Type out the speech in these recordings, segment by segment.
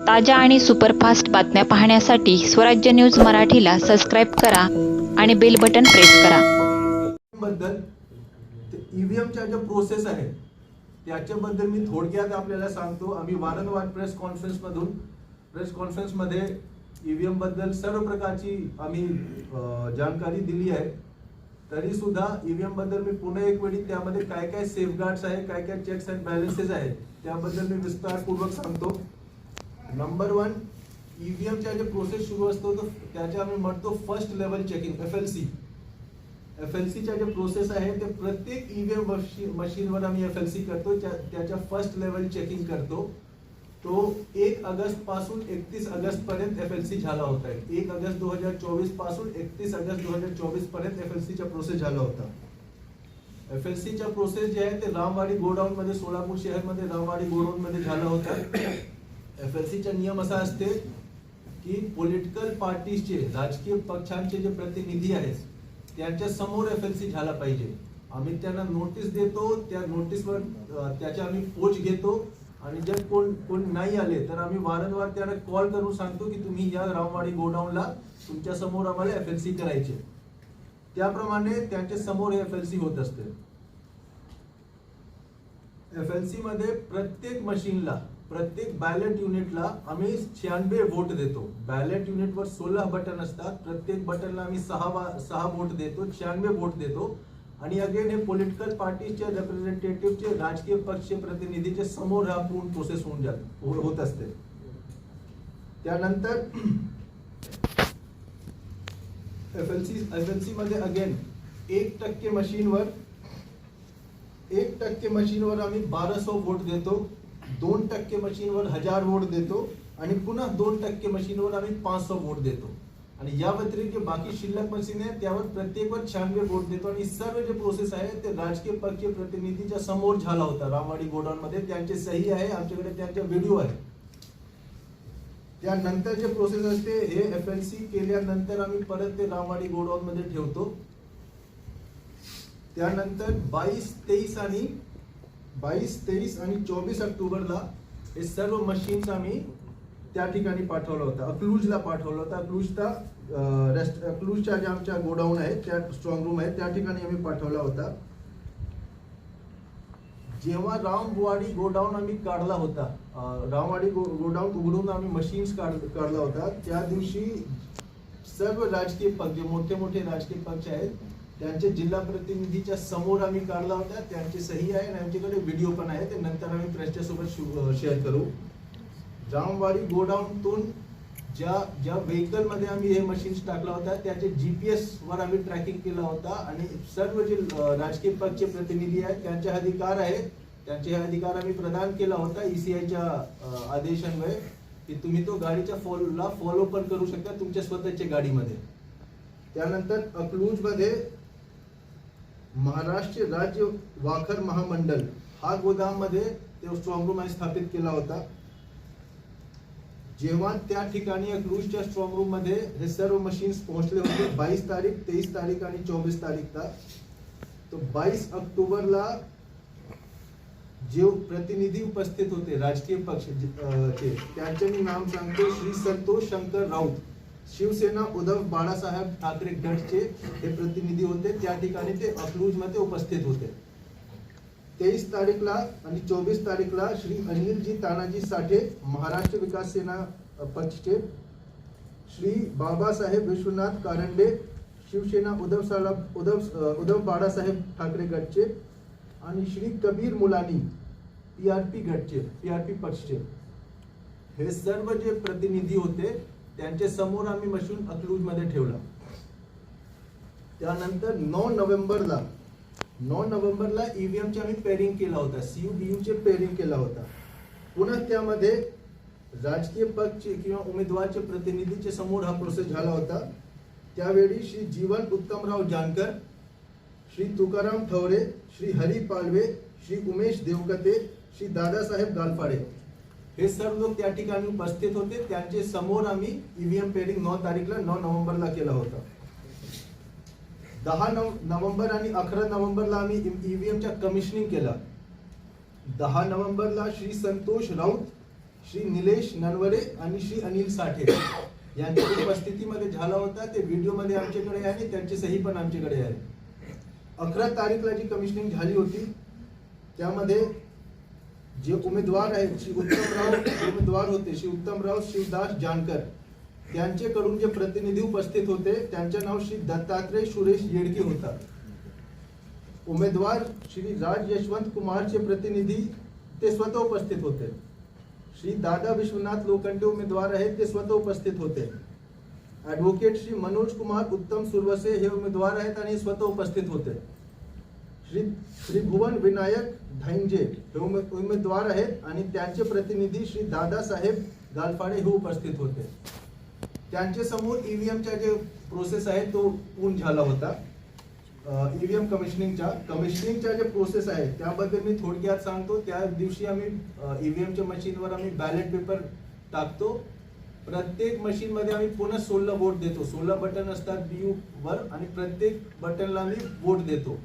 ताज्या आणि सुपरफास्ट बातम्या पाहण्यासाठी स्वराज्य न्यूज मराठीला सबस्क्राईब करा आणि बेल बटन प्रेस करा. बद्दल ईव्हीएमच्या ज्या प्रोसेस आहे त्याच्याबद्दल मी थोडक्यात आपल्याला सांगतो. आम्ही वारंवार प्रेस कॉन्फरन्स मधून प्रेस कॉन्फरन्समध्ये ईव्हीएमबद्दल सर्व प्रकारची आम्ही जानकारी दिली आहे. तरी सुद्धा ईव्हीएमबद्दल मी पुन्हा एक वेळी त्यामध्ये काय काय सेफगार्ड्स आहे काय काय चेक्स अँड बॅलन्सेस आहेत त्याबद्दल मी विस्तारपूर्वक सांगतो. नंबर वन ईव्हीएमच्या जे प्रोसेस सुरू असतो तो त्याच्या आम्ही म्हणतो first level checking F L C F L सीच्या जे प्रोसेस आहे ते प्रत्येक ईव्हीएम मशीनवर आम्ही एफ एल सी करतो त्याच्या फर्स्ट लेवल चेकिंग करतो. तो एक ऑगस्टपासून एकतीस ऑगस्ट पर्यंत एफ एल सी झाला होता. एक ऑगस्ट दो हजार चोवीसपासून एकतीस ऑगस्ट दो हजार चोवीसपर्यंत एफ एल सीचा प्रोसेस झाला होता. एफ एल सीचा प्रोसेस जे आहे ते रामवाडी गोडाऊन मध्ये सोलापूर शहरमध्ये रामवाडी गोडाऊन मध्ये झाला होता. एफ एल सीचा नियम असा असते की पॉलिटिकल पार्टीजचे राजकीय पक्षांचे जे प्रतिनिधी आहेत त्यांच्यासमोर एफ एल सी झाला पाहिजे. आम्ही त्यांना नोटीस देतो त्या नोटीसवर अं, त्याच्या आम्ही पोच घेतो आणि जर कोण कोण नाही आले तर आम्ही वारंवार त्यांना कॉल करून सांगतो की तुम्ही या रामवाडी गोडाऊनला तुमच्यासमोर आम्हाला एफ एल सी करायचे. त्याप्रमाणे त्यांच्यासमोर एफ एल सी होत असते. एफ एल सी मध्ये प्रत्येक मशीनला प्रत्येक बॅलेट युनिटला आम्ही शहाण्णवे वोट देतो. बॅलेट युनिटवर सोळा बटन असतात. प्रत्येक बटनला आम्ही सहा सहा वोट देतो. शहाण्णवे वोट देतो. आणि अगेन हे पॉलिटिकल पार्टीचे रिप्रेझेंटेटिव्हचे राजकीय पक्ष प्रतिनिधीचे समोर हा पूर्ण प्रोसेस होऊन जात होत असते. त्यानंतर F L C F L C मध्ये अगेन एक टक्के मशीनवर एक टक्के मशीनवर आम्ही बारा सो वोट देतो. दोन टक्के मशीनवर हजार वोट देतो आणि पुन्हा दोन टक्के मशीनवर आम्ही पाच सौ वोट देतो. आणि या व्यतिरिक्त बाकी शिल्लक मशीन आहे त्यावर प्रत्येकवर शहाण्णवे वोट देतो. आणि सर्व जे प्रोसेस आहे ते राजकीय पक्षीय प्रतिनिधीच्या समोर झाला होता. रामवाडी गोडाऊनमध्ये त्यांचे सही आहे आमच्याकडे त्यांचा व्हिडिओ आहे. त्यानंतर जे प्रोसेस असते हे एफ एल सी केल्यानंतर आम्ही परत ते रामवाडी गोडाऊनमध्ये ठेवतो. त्यानंतर बावीस तेवीस आणि बावीस तेवीस आणि चोवीस ऑक्टोबरला हे सर्व मशीन्स आम्ही त्या ठिकाणी पाठवलं होतं. अक्लूजला पाठवलं होतं. अक्लूजचा रेस्ट अक्लूजच्या ज्या आमच्या गोडाऊन आहेत त्या स्ट्रॉंग रूम आहेत त्या ठिकाणी आम्ही पाठवला होता. जेव्हा रामवाडी गोडाऊन आम्ही काढला होता रामवाडी गो गोडाऊन उघडून आम्ही मशीन्स काढ काढला होता त्या दिवशी सर्व राजकीय पक्ष जे मोठे मोठे राजकीय पक्ष आहेत त्यांच्या जिल्हा प्रतिनिधीच्या समोर आम्ही काढला होता. त्यांची सही आहे आणि आमच्याकडे व्हिडिओ पण आहे. ते नंतर आम्ही प्रेसच्या सोबत शेअर करू. जामवाडी गोडाऊनतून ज्या ज्या व्हेकलमध्ये आम्ही हे मशीन्स टाकला होता त्याचे जी पी एसवर आम्ही ट्रॅकिंग केला होता. आणि सर्व जे राजकीय पक्षचे प्रतिनिधी आहेत त्यांचे अधिकार आहेत. त्यांचे हे अधिकार आम्ही प्रदान केला होता ई सी आयच्या आदेशांमुळे की तुम्ही तो गाडीच्या फॉलोला फॉलो पण करू शकता तुमच्या स्वतःच्या गाडीमध्ये. त्यानंतर अकलूजमध्ये महाराष्ट्र राज्य वाखर महामंडळ हा गोदाममध्ये ते स्ट्रॉंग रूम स्थापित केला होता. जेव्हा त्या ठिकाणी अकलूजच्या स्ट्रॉंग रूममध्ये हे सर्व मशीन्स पोहोचले होते बावीस तारीख तेवीस तारीख आणि चोवीस तारीख तर बावीस ऑक्टोबरला जे प्रतिनिधी उपस्थित होते राजकीय पक्ष चे त्यांचे मी नाम सांगतो श्री संतोष शंकर राऊत. शिवसेना उद्धव बाळासाहेब ठाकरे गटचे हे प्रतिनिधी होते. त्या ठिकाणी ते अकलूजमध्ये उपस्थित होते. तेवीस तारीखला आणि चोवीस तारीखला श्री अनिलजी तानाजी साठे महाराष्ट्र विकास सेना पक्षचे श्री बाबासाहेब विश्वनाथ कारंडे शिवसेना उद्धव साहेब उद्धव उद्धव बाळासाहेब ठाकरे गटचे आणि Shri Kabir Mulani P R P गटचे P R P पक्षचे हे सर्व जे प्रतिनिधी होते त्यांच्यासमोर आम्ही मशीन अकलूजमध्ये ठेवला. त्यानंतर नऊ नोव्हेंबरला नऊ नोव्हेंबरला ईव्हीएमचे आम्ही पेरिंग केला होता. सीयू पेरिंग केला होता. पुन्हा त्यामध्ये राजकीय पक्ष किंवा उमेदवारचे प्रतिनिधीचे समोर हा प्रोसेस झाला होता. त्यावेळी श्री जीवन उत्तमराव जानकर श्री तुकाराम ठवरे श्री हरी पालवे श्री उमेश देवकते श्री दादासाहेब गालफाडे. हे सर्व लोक त्या ठिकाणी उपस्थित होते. त्यांचे समोर आम्ही ईव्हीएम पेरिंग नऊ तारीखला नऊ नोव्हेंबरला केला होता. दहा नव नोव्हेंबर आणि अकरा नोव्हेंबरला आम्ही ईव्हीएमच्या कमिशनिंग केलं. दहा नोव्हेंबरला श्री संतोष राऊत श्री निलेश नरवरे आणि श्री अनिल साठे यांच्या उपस्थितीमध्ये झाला होता. ते व्हिडिओमध्ये आमच्याकडे आहे आणि त्यांची सही पण आमच्याकडे आहे. अकरा तारीखला जी कमिशनिंग झाली होती त्यामध्ये जे उमेदवार आहेत श्री उत्तमराव उमेदवार होते श्री उत्तमराव शिवदास जानकर. त्यांच्याकडून जे प्रतिनिधी उपस्थित होते त्यांचे नाव श्री दत्तात्रय सुरेश येडके होता उमेदवार श्री राज यशवंत कुमारचे प्रतिनिधी ते स्वतः उपस्थित होते. श्री दादा विश्वनाथ लोखंडे उमेदवार आहेत ते स्वतः उपस्थित होते. ॲडव्होकेट श्री मनोज कुमार उत्तम सुरवसे हे उमेदवार आहेत आणि स्वतः उपस्थित होते. श्री श्री भुवन विनायक धैंजे हे उमे- उमेदवार आहेत आणि त्यांचे प्रतिनिधी श्री दादासाहेब गालफाडे हे उपस्थित होते. त्यांच्यासमोर ईव्हीएमचा जे प्रोसेस आहे तो पूर्ण झाला होता. ईव्हीएम कमिशनिंगच्या कमिशनिंगच्या जे प्रोसेस आहे त्याबद्दल मी थोडक्यात सांगतो. त्या दिवशी आम्ही ईव्हीएमच्या मशीनवर आम्ही बॅलेट पेपर टाकतो. प्रत्येक मशीनमध्ये आम्ही पुन्हा सोलला वोट देतो. सोलला बटन असतात बी वर आणि प्रत्येक बटनला आम्ही वोट देतो.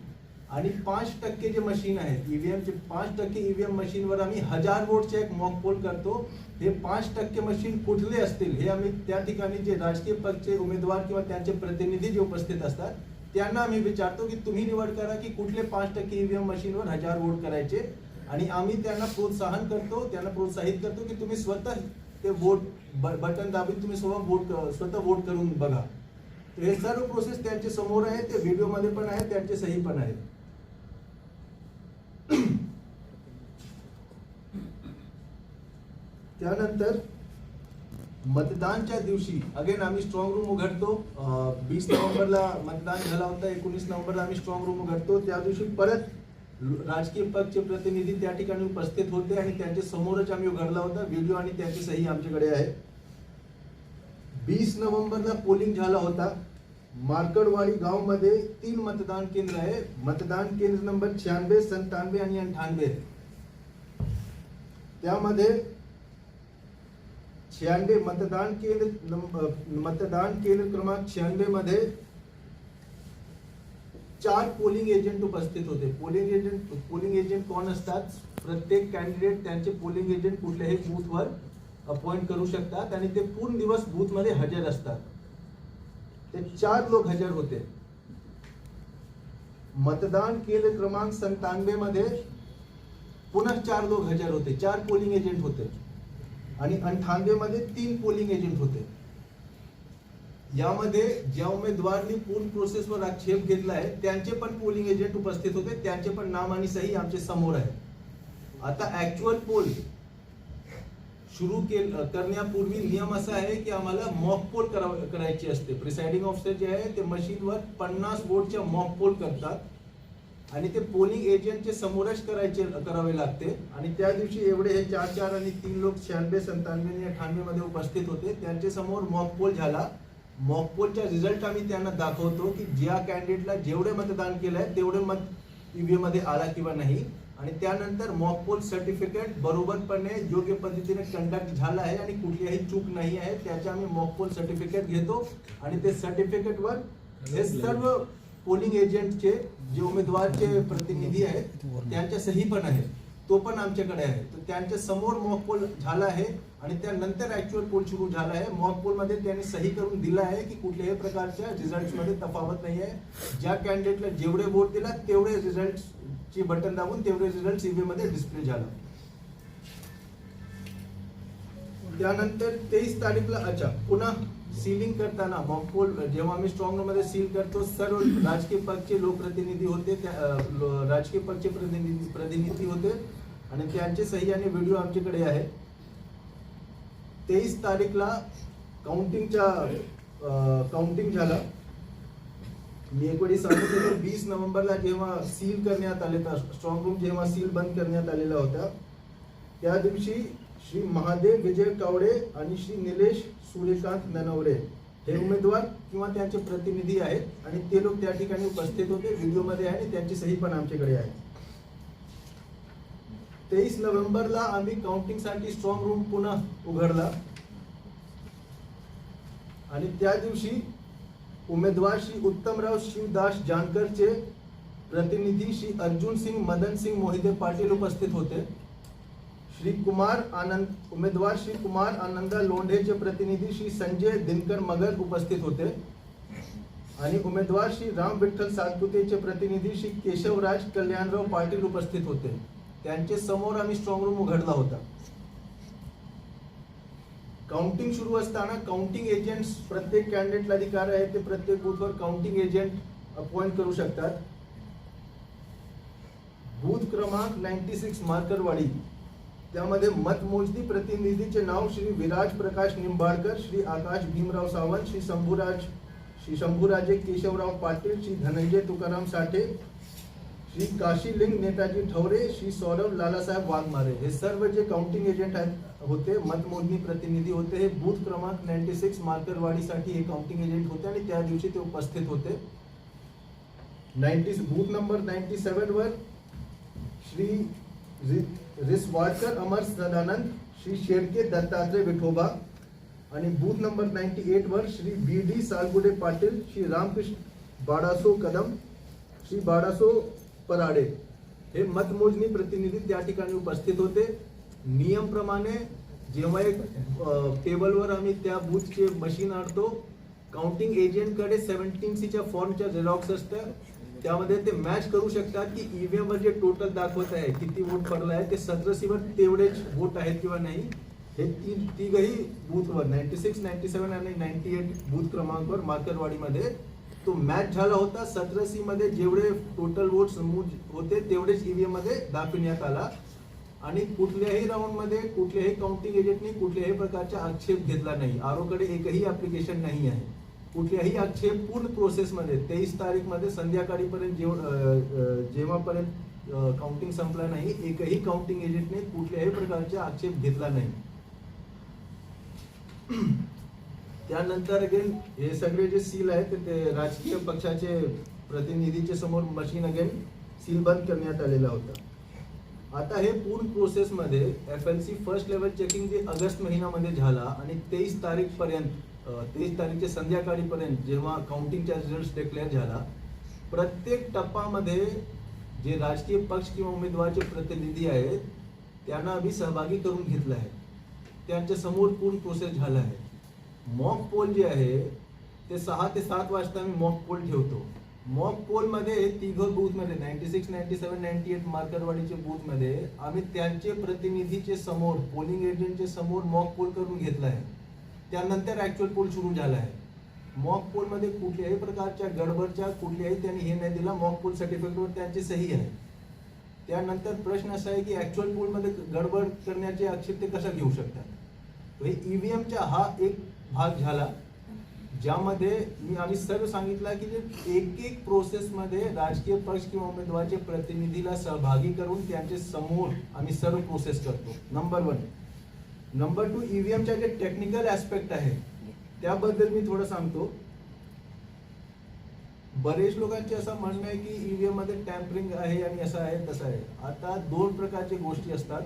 आणि पाच टक्के जे मशीन आहेत ईव्हीएमचे पाच टक्के ईव्हीएम मशीनवर आम्ही हजार वोटचे एक मॉक पोल करतो. हे पाच टक्के मशीन कुठले असतील हे आम्ही त्या ठिकाणी जे राजकीय पक्षचे उमेदवार किंवा त्यांचे प्रतिनिधी जे उपस्थित असतात त्यांना आम्ही विचारतो की तुम्ही निवड करा की कुठले पाच टक्के ईव्हीएम मशीनवर हजार वोट करायचे. आणि आम्ही त्यांना प्रोत्साहन करतो त्यांना प्रोत्साहित करतो की तुम्ही स्वतः ते वोट बटन दाबून तुम्ही स्वतः वोट स्वतः वोट करून बघा. हे सर्व प्रोसेस त्यांच्यासमोर आहे ते व्हिडिओमध्ये पण आहे त्यांचे सही पण आहे. त्यानंतर मतदानच्या दिवशी अगेन आम्ही स्ट्रॉंग रूम उघडतो. वीस नोव्हेंबरला मतदान झाला होता एकोणीस नोव्हेंबरला आम्ही स्ट्रॉंग रूम उघडतो. त्या दिवशी परत राजकीय पक्षचे प्रतिनिधी त्या ठिकाणी उपस्थित होते आणि त्यांच्या समोरच आम्ही उघडला होता. व्हिडिओ आणि त्यांची सही आमच्याकडे आहे. वीस नोव्हेंबरला पोलिंग झाला होता. मार्कडवाडी गावमध्ये तीन मतदान केंद्र आहे. मतदान केंद्र नंबर शहाण्णवे सत्तानवे आणि अठ्ठावन्न त्यामध्ये छियानवे मतदान केंद्र मतदान केंद्र क्रमांक छियानवे मध्ये चार पोलिंग एजंट उपस्थित होते. पोलिंग एजंट पोलिंग एजंट कोण असतात? प्रत्येक कॅन्डिडेट त्यांचे पोलिंग एजंट कुठल्याही बूथवर अपॉइंट करू शकतात आणि ते पूर्ण दिवस बूथमध्ये हजर असतात. ते चार लोक हजर होते. मतदान केंद्र क्रमांक संतानवे मध्ये पुन्हा चार लोक हजर होते. चार पोलिंग एजंट होते. आणि अंठानवेमध्ये मध्ये तीन पोलिंग एजंट होते. यामध्ये ज्या उमेदवारांनी पूर्ण प्रोसेसवर आक्षेप घेतला आहे त्यांचे पण पोलिंग एजंट उपस्थित होते त्यांचे पण नाम आणि सही आमच्यासमोर आहे. आता ऍक्च्युअल पोल सुरू करण्यापूर्वी नियम असा आहे की आम्हाला मॉक पोल करायची असते. प्रिसाइडिंग ऑफिसर जे आहे ते मशीनवर पन्नास वोटच्या मॉक पोल करतात. आणि ते पोलिंग एजंटचे समोरच करायचे करावे लागते. आणि त्या दिवशी एवढे हे चार चार आणि तीन लोक शहाण्णवे संतानवे आणि अठ्ठावन्नमध्ये उपस्थित होते. त्यांच्यासमोर मॉक पोल झाला. मॉक पोलचा रिझल्ट आम्ही त्यांना दाखवतो की ज्या कॅन्डिडेटला जेवढे मतदान केलं आहे तेवढे मत ईव्हीएममध्ये आला किंवा नाही. आणि त्यानंतर मॉक पोल सर्टिफिकेट बरोबरपणे योग्य पद्धतीने कंडक्ट झाला आहे आणि कुठलीही चूक नाही आहे. त्याचे आम्ही मॉक पोल सर्टिफिकेट घेतो. आणि ते सर्टिफिकेटवर हे सर्व पोलिंग एजंटचे जे उमेदवारचे प्रतिनिधी आहेत त्यांच्या सही पण आहे तो पण आमच्याकडे आहे. तर त्यांच्यासमोर मॉक पोल झाला आहे आणि त्यानंतर ऍक्च्युअल पोल सुरू झाला आहे. मॉक पोलमध्ये त्यांनी सही करून दिला आहे की कुठल्याही प्रकारच्या रिझल्टमध्ये तफावत नाही आहे. ज्या कॅन्डिडेटला जेवढे वोट दिला तेवढे रिझल्ट ची बटन दाबून तेवढे रिझल्ट सीबी मध्ये डिस्प्ले झाला. त्यानंतर तेवीस तारीखला अच्छा पुन्हा सीलिंग करताना मॉकपोल जेव्हा आम्ही स्ट्रॉंग रूममध्ये सील करतो सर्व राजकीय पक्षचे लोकप्रतिनिधी होते त्या, राजकीय पक्षचे प्रतिनिधी प्रतिनिधी होते आणि त्यांचे सही आणि व्हिडिओ आमच्याकडे आहे. तेवीस तारीखला काउंटिंगच्या काउंटिंग झाला. मी एक वेळी सांगितलं वीस नोव्हेंबरला जेव्हा सील करण्यात आले स्ट्रॉंग रूम जेव्हा सील बंद करण्यात आलेला होता त्या दिवशी श्री महादेव विजय कावडे आणि श्री निलेश सूर्यकांत ननवरे हे उमेदवार किंवा त्यांचे प्रतिनिधी आहेत आणि ते लोक त्या ठिकाणी उपस्थित होते व्हिडिओमध्ये आहे आणि त्यांची सही पण आमच्याकडे आहे. तेवीस नोव्हेंबरला आम्ही काउंटिंगसाठी स्ट्रॉंग रूम पुन्हा उघडला. आणि त्या दिवशी उमेदवार श्री उत्तमराव शिवदास जानकरचे प्रतिनिधी श्री अर्जुन सिंग मदन सिंग मोहिते पाटील उपस्थित होते. श्री कुमार आनंद उमेदवार श्री कुमार आनंदा लोंढेचे प्रतिनिधी श्री संजय दिनकर मगर उपस्थित होते. आणि उमेदवार श्री राम विठ्ठल सातपुतेचे प्रतिनिधी श्री केशवराज कल्याणराव पाटील उपस्थित होते. त्यांचे समोर आम्ही स्ट्रॉंग रूम उघडला होता. काउंटिंग सुरू असताना काउंटिंग एजंट्स प्रत्येक कॅन्डिडेटला अधिकार आहे ते प्रत्येक बूथवर काउंटिंग एजंट अपॉइंट करू शकतात. बूथ क्रमांक नाईन्टी सिक्स मार्करवाडी. त्यामध्ये मतमोजणी प्रतिनिधीचे नाव श्री विराज प्रकाश निंबाळकर श्री आकाश भीमराव सावंत श्री शंभूराज श्री शंभूराजे केशवराव पाटील श्री धनंजय तुकाराम साठे श्री काशीलिंग नेताजी ठवरे श्री सौरभ लालासाहेब वाघमारे. हे सर्व जे काउंटिंग एजंट आहेत होते मतमोजणी प्रतिनिधी होते. हे बूथ क्रमांक नाईन्टी सिक्स मार्करवाडीसाठी हे काउंटिंग एजंट होते आणि त्या दिवशी ते उपस्थित होते. नाईन्टी बूथ नंबर नाईन्टी सेवनवर श्री रिसवाडकर अमर सदानंद श्री शेडके दत्तात्रय विठोबा आणि बूथ नंबर नाईन्टी एट वर श्री बी डी सालगुडे पाटील श्री रामकृष्ण बाडासो कदम श्री बाडासो पराडे हे मतमोजणी प्रतिनिधी त्या ठिकाणी उपस्थित होते. नियमप्रमाणे जेव्हा एक टेबलवर आम्ही त्या बूथचे मशीन आणतो काउंटिंग एजंटकडे सेव्हन्टीन सीच्या फॉर्मच्या झेरॉक्स असतात त्यामध्ये ते मॅच करू शकतात की ईव्हीएम वर जे टोटल दाखवत आहे किती वोट पडला आहे ते सदरसीवर तेवढेच वोट आहेत किंवा नाही हे तीन तिघही बूथवर नाईन्टी सिक्स नाईन्टी सेवन आणि नाईन्टी एट बूथ क्रमांकवर मार्करवाडीमध्ये तो मॅच झाला होता. सतरासी मध्ये जेवढे टोटल वोट होते तेवढेच ईव्हीएममध्ये दाखविण्यात आला. आणि कुठल्याही राऊंडमध्ये कुठल्याही काउंटिंग एजंटनी कुठल्याही प्रकारचा आक्षेप घेतला नाही. आरोकडे एकही ऍप्लिकेशन नाही आहे. कुठल्याही आक्षेप पूर्ण प्रोसेसमध्ये तेवीस तारीखमध्ये संध्याकाळीपर्यंत जेव जेव्हापर्यंत काउंटिंग संपला नाही एकही काउंटिंग एजंटने कुठल्याही प्रकारचा आक्षेप घेतला नाही. त्यानंतर अगेन हे सगळे जे सील आहेत ते- राजकीय पक्षाचे प्रतिनिधीचे समोर मशीन अगेन सील बंद करण्यात आलेला होता. आता हे पूर्ण प्रोसेसमध्ये F L C first level checking जे ऑगस्ट महिन्यामध्ये झाला आणि तेवीस तारीख तीस तेवीस तारीखच्या संध्याकाळीपर्यंत जेव्हा काउंटिंगचा रिझल्ट डिक्लेअर झाला प्रत्येक टप्पामध्ये जे राजकीय पक्ष किंवा उमेदवारचे प्रतिनिधी आहेत त्यांना आम्ही सहभागी करून घेतलं आहे. त्यांच्यासमोर पूर्ण प्रोसेस झाला आहे. मॉक पोल जे आहे ते सहा ते सात वाजता आम्ही मॉक पोल ठेवतो. मॉक पोलमध्ये तिघं बूथमध्ये ninety six ninety seven ninety eight मार्करवाडीचे बूथमध्ये आम्ही त्यांचे प्रतिनिधीचे समोर पोलिंग एजंटचे समोर मॉक पोल करून घेतला आहे. त्यानंतर ऍक्च्युअल पोल सुरू झाला आहे. मॉक पोलमध्ये कुठल्याही प्रकारच्या गडबडच्या कुठल्याही त्यांनी हे नाही दिला मॉक पोल सर्टिफिकेटवर त्यांची सही आहे. त्यानंतर प्रश्न असा आहे की ऍक्च्युअल पोलमध्ये गडबड करण्याचे आक्षेप ते कसा घेऊ शकतात? हे ईव्हीएमचा हा एक भाग झाला ज्यामध्ये मी आम्ही सर्व सांगितलं की जे एक एक प्रोसेसमध्ये राजकीय पक्ष किंवा उमेदवारचे प्रतिनिधीला सहभागी करून त्यांचे समोर आम्ही सर्व प्रोसेस करतो. नंबर वन नंबर टू ईव्हीएमच्या जे टेक्निकल ऍस्पेक्ट आहे त्याबद्दल मी थोडं सांगतो. बरेच लोकांचे असं म्हणणं आहे की ईव्हीएममध्ये टॅम्परिंग आहे आणि असं आहे तसं आहे. आता दोन प्रकारच्या गोष्टी असतात.